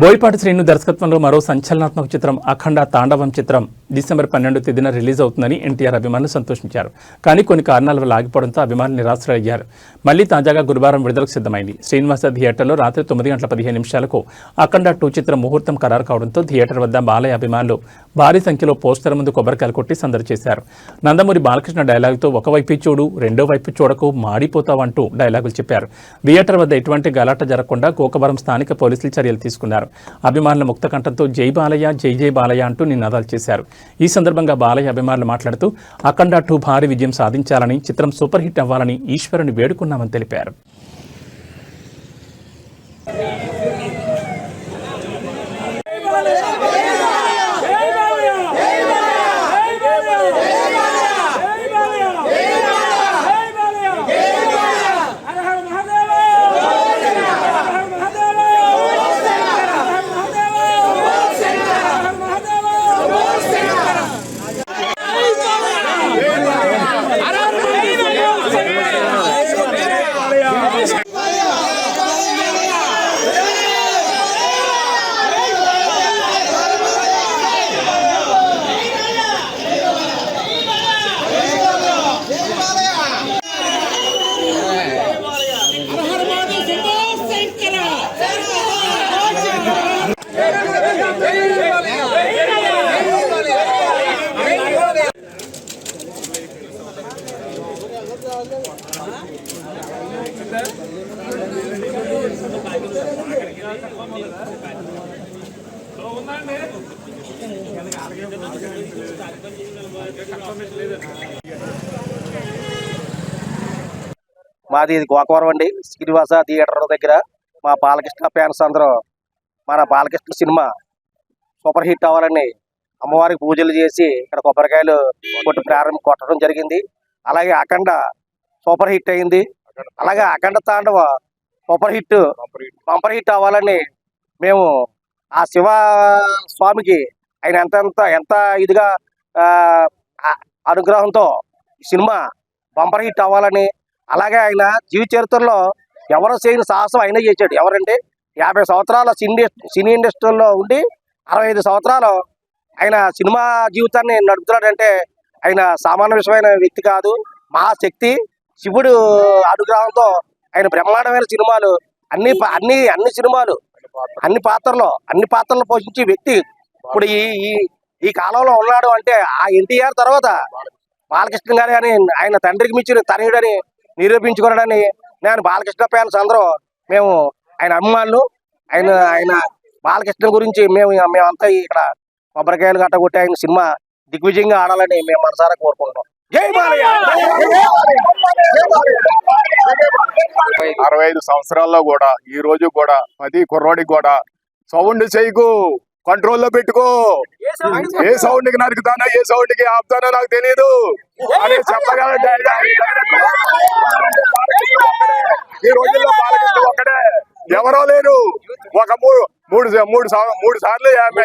బోయపాటి శ్రీను దర్శకత్వంలో మరో సంచలనాత్మక చిత్రం అఖండ తాండవం చిత్రం డిసెంబర్ పన్నెండు తేదీన రిలీజ్ అవుతుందని ఎన్టీఆర్ అభిమానులు సంతోషించారు. కానీ కొన్ని కారణాల వల్ల ఆగిపోవడంతో అభిమానులు నిరాశ్రయ్యారు మళ్ళీ తాజాగా గురువారం విడుదలకు సిద్ధమైంది. శ్రీనివాస థియేటర్లో రాత్రి తొమ్మిది గంటల పదిహేను నిమిషాలకు అఖండ టూ చిత్రం ముహూర్తం ఖరారు కావడంతో థియేటర్ వద్ద బాలయ్య అభిమానులు భారీ సంఖ్యలో పోస్టర్ ముందు కొబ్బరికాయలు కొట్టి సందడి చేశారు. నందమూరి బాలకృష్ణ డైలాగుతో ఒకవైపు చూడు రెండో వైపు చూడకు మాడిపోతావంటూ డైలాగులు చెప్పారు. థియేటర్ వద్ద ఎటువంటి గలాట జరగకుండా కోకవరం స్థానిక పోలీసులు చర్యలు తీసుకున్నారు. అభిమానుల ముక్త కంఠంతో జై బాలయ్య జై జై బాలయ్య అంటూ నినాదాలు చేశారు. ఈ సందర్భంగా బాలయ్య అభిమానులు మాట్లాడుతూ అఖండ టూ భారీ విజయం సాధించాలని చిత్రం సూపర్ హిట్ అవ్వాలని ఈశ్వరుని వేడుకున్నామని తెలిపారు. మాది ఇది గోకవరం అండి శ్రీనివాస థియేటర్ దగ్గర మా బాలకృష్ణ ఫ్యాన్స్ అందరూ మన బాలకృష్ణ సినిమా. సూపర్ హిట్ అవ్వాలని అమ్మవారికి పూజలు చేసి ఇక్కడ కొబ్బరికాయలు కొట్టి ప్రారంభం కొట్టడం జరిగింది. అలాగే అఖండ సూపర్ హిట్ అయింది. అలాగే Akhanda Thandava super hit bumper hit అవ్వాలని మేము ఆ శివ స్వామికి ఆయన ఎంత ఎంత ఎంత ఇదిగా అనుగ్రహంతో సినిమా బంపర్ హిట్ అవ్వాలని అలాగే ఆయన జీవిత చరిత్రలో ఎవరు చేయని సాహసం ఆయన చేశాడు. ఎవరంటే యాభై సంవత్సరాల సినీ సినీ ఇండస్ట్రీలో ఉండి అరవై ఐదు సంవత్సరాలు ఆయన సినిమా జీవితాన్ని నడుపుతున్నాడంటే ఆయన సామాన్య విషయమైన వ్యక్తి కాదు మహాశక్తి. శివుడు అనుగ్రహంతో ఆయన బ్రహ్మాండమైన సినిమాలు అన్ని అన్ని అన్ని సినిమాలు అన్ని పాత్రలో అన్ని పాత్రలు పోషించే వ్యక్తి. ఇప్పుడు ఈ ఈ- ఈ కాలంలో ఉన్నాడు అంటే ఆ ఎన్టీఆర్ తర్వాత బాలకృష్ణ గారి అని ఆయన తండ్రికి మించిన తనయుడని నిరూపించుకున్నాడని నేను బాలకృష్ణ ఫ్యాన్స్ అందరూ మేము ఆయన అభిమానులు. ఆయన ఆయన బాలకృష్ణ గురించి మేము మేమంతా ఇక్కడ కొబ్బరికాయలు గట్ట కొట్టి ఆయన సినిమా దిగ్విజయంగా ఆడాలని మేము మనసారా కోరుకుంటున్నాం. అరవై ఐదు సంవత్సరాల్లో కూడా ఈ రోజు కూడా ప్రతి కుర్రోడికి కూడా సౌండ్ చేయకు కంట్రోల్లో పెట్టుకో. ఏ సౌండ్కి నరుకుతానో ఏ సౌండ్కి ఆపుతానో నాకు తెలియదు అని చెప్పగల ఈ రోజుల్లో బాలకృష్ణ ఒక్కడే. ఎవరో లేరు. ఒక మూడు మూడు మూడు సార్లు మూడు సార్లు